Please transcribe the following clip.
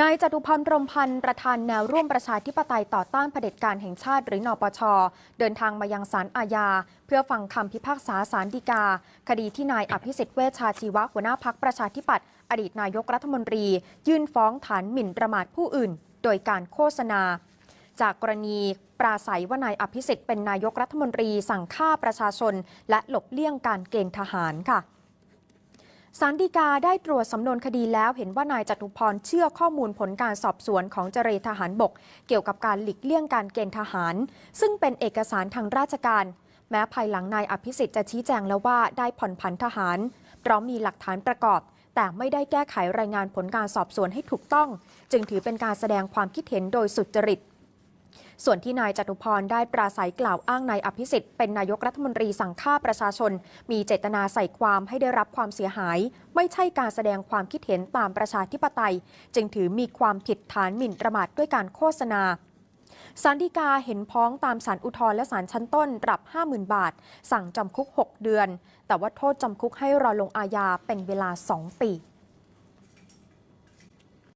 นายจตุพรรมพันธ์ประธานแนวร่วมประชาธิปไตยต่อต้านเผด็จการแห่งชาติหรือนปช เดินทางมายังศาลอาญา เพื่อฟังคำพิพากษาศาลฎีกา คดีที่นายอภิสิทธิ์เวชชาชีวะหัวหน้าพักประชาธิปัตย์อดีตนายกรัฐมนตรี ยื่นฟ้องฐานหมิ่นประมาทผู้อื่น โดยการโฆษณา จากกรณีปราศัยว่านายอภิสิทธิ์เป็นนายกรัฐมนตรีสั่งฆ่าประชาชน และหลบเลี่ยงการเกณฑ์ทหารค่ะ สารดีกาได้ตรวจสำนวนคดีแล้วเห็นว่านายจตุพรเชื่อข้อมูลผลการสอบสวนของเจรทหารบก เกี่ยวกับการหลีกเลี่ยงการเกณฑ์ทหาร ซึ่งเป็นเอกสารทางราชการ แม้ภายหลังนายอภิสิทธิ์จะชี้แจงแล้วว่าได้ผ่อนผันทหารเพราะมีหลักฐานประกอบ แต่ไม่ได้แก้ไขรายงานผลการสอบสวนให้ถูกต้อง จึงถือเป็นการแสดงความคิดเห็นโดยสุจริต ส่วนที่นายจตุพรได้ปราศัยกล่าวอ้างนายอภิสิทธิ์เป็นนายกรัฐมนตรีสั่งฆ่าประชาชน มีเจตนาใส่ความให้ได้รับความเสียหาย ไม่ใช่การแสดงความคิดเห็นตามประชาธิปไตย จึงถือมีความผิดฐานหมิ่นประมาทด้วยการโฆษณาสารดีกาเห็นพ้องตามสารอุทธรและสารชั้นต้นปรับ 50,000 บาท สั่งจำคุก 6 เดือน แต่ว่าโทษจำคุกให้รอลงอาญาเป็นเวลา 2 ปี